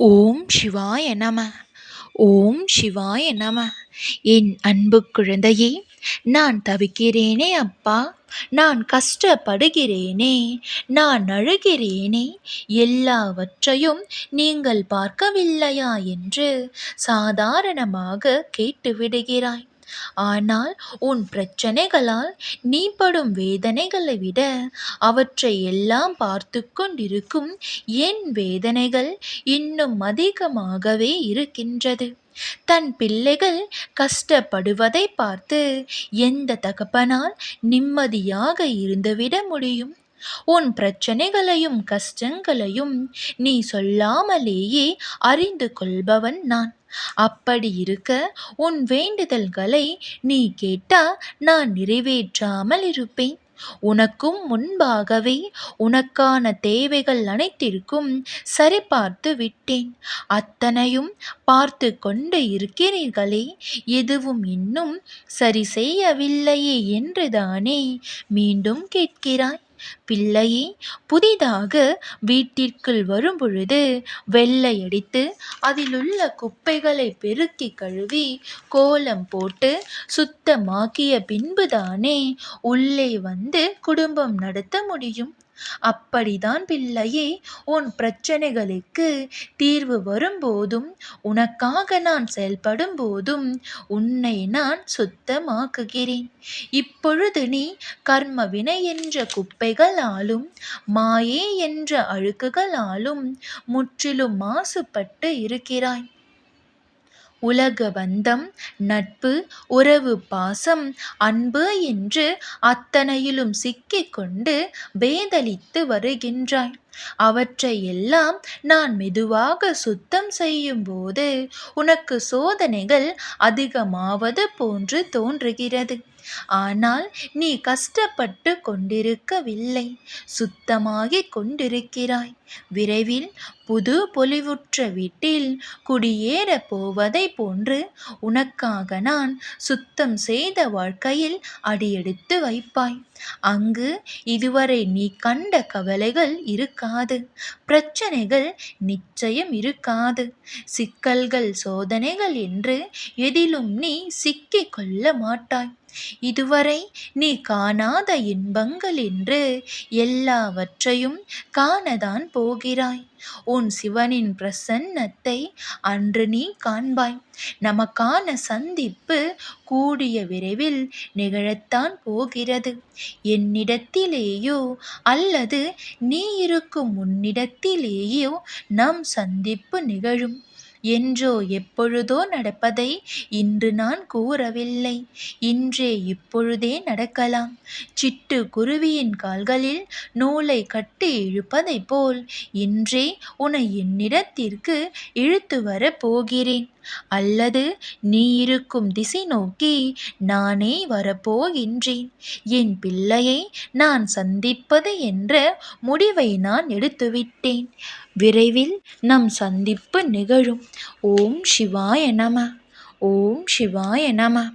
ஓம் சிவாய நம ஓம் சிவாய நம. என் அன்பு குழந்தையே நான் தவிக்கிறேனே அப்பா நான் கஷ்டப்படுகிறேனே நான் அழுகிறேனே எல்லாவற்றையும் நீங்கள் பார்க்கவில்லையா என்று சாதாரணமாக கேட்டுவிடுகிறாய். ஆனால் உன் பிரச்சனைகளால் நீ படும் வேதனைகளை விட அவற்றை எல்லாம் பார்த்து கொண்டிருக்கும் என் வேதனைகள் இன்னும் அதிகமாகவே இருக்கின்றது. தன் பிள்ளைகள் கஷ்டப்படுவதை பார்த்து எந்த தகப்பனால் நிம்மதியாக இருந்துவிட முடியும்? உன் பிரச்சனைகளையும் கஷ்டங்களையும் நீ சொல்லாமலேயே அறிந்து கொள்பவன் நான். அப்படி இருக்க உன் வேண்டுதல்களை நீ கேட்டா நான் நிறைவேற்றாமல் இருப்பேன். உனக்கும் முன்பாகவே உனக்கான தேவைகள் அனைத்திற்கும் சரிபார்த்து விட்டேன். அத்தனையும் பார்த்து கொண்டு இருக்கிறீர்களே எதுவும் இன்னும் சரி செய்யவில்லையே என்றுதானே மீண்டும் கேட்கிறாய். பிள்ளையே புதிதாக வீட்டிற்குள் வரும்பொழுது வெள்ளையடித்து அதிலுள்ள குப்பைகளை பெருக்கி கழுவி கோலம் போட்டு சுத்தமாக்கிய பின்புதானே உள்ளே வந்து குடும்பம் நடத்த முடியும். அப்படிதான் பிள்ளையே உன் பிரச்சனைகளுக்கு தீர்வு வரும்போதும் உனக்காக நான் செயல்படும் போதும் உன்னை நான் சுத்தமாக்குகிறேன். இப்பொழுது நீ கர்ம வினை என்ற குப்பைகளாலும் மாயே என்ற அழுக்குகளாலும் முற்றிலும் மாசுபட்டு இருக்கிறாய். உலக பந்தம் நட்பு உறவு பாசம் அன்பு என்று அத்தனையிலும் சிக்கிக்கொண்டு பேதலித்து வருகின்றாய். அவற்றை எல்லாம் நான் மெதுவாக சுத்தம் செய்யும்போது உனக்கு சோதனைகள் அதிகமாவது போன்று தோன்றுகிறது. ஆனால் நீ கஷ்டப்பட்டு கொண்டிருக்கவில்லை. சுத்தமாகிக் கொண்டிருக்கிறாய். விரைவில் புது பொலிவுற்ற வீட்டில் குடியேறப் போவதை போன்று உனக்காக நான் சுத்தம் செய்த வாழ்க்கையில் அடியெடுத்து வைப்பாய். அங்கு இதுவரை நீ கண்ட கவலைகள் இருக்காது பிரச்சனைகள் நிச்சயம் இருக்காது. சிக்கல்கள் சோதனைகள் என்று எதிலும் நீ சிக்கிக் கொள்ள மாட்டாய். இதுவரை நீ காணாத இன்பங்கள் என்று எல்லாவற்றையும் காணதான் போகிறாய். உன் சிவனின் பிரசன்னத்தை அன்று நீ காண்பாய். நமக்கான சந்திப்பு கூடிய விரைவில் நிகழத்தான் போகிறது. என்னிடத்திலேயோ அல்லது நீ இருக்கும் உன்னிடத்திலேயோ நம் சந்திப்பு நிகழும். என்றோ எப்பொழுதோ நடப்பதை இன்று நான் கூறவில்லை. இன்றே இப்பொழுதே நடக்கலாம். சிட்டு குருவியின் கால்களில் நூலை கட்டி இழுப்பதைப் போல் இன்றே உன்னை என்னிடத்திற்கு இழுத்து வரப் போகிறேன். அல்லது நீ இருக்கும் திசை நோக்கி நானே வரப்போகின்றேன். என் பிள்ளையை நான் சந்திப்பது என்ற முடிவை நான் எடுத்துவிட்டேன். விரைவில் நம் சந்திப்பு நிகழும். ஓம் சிவாய நம. ஓம் சிவாய நம.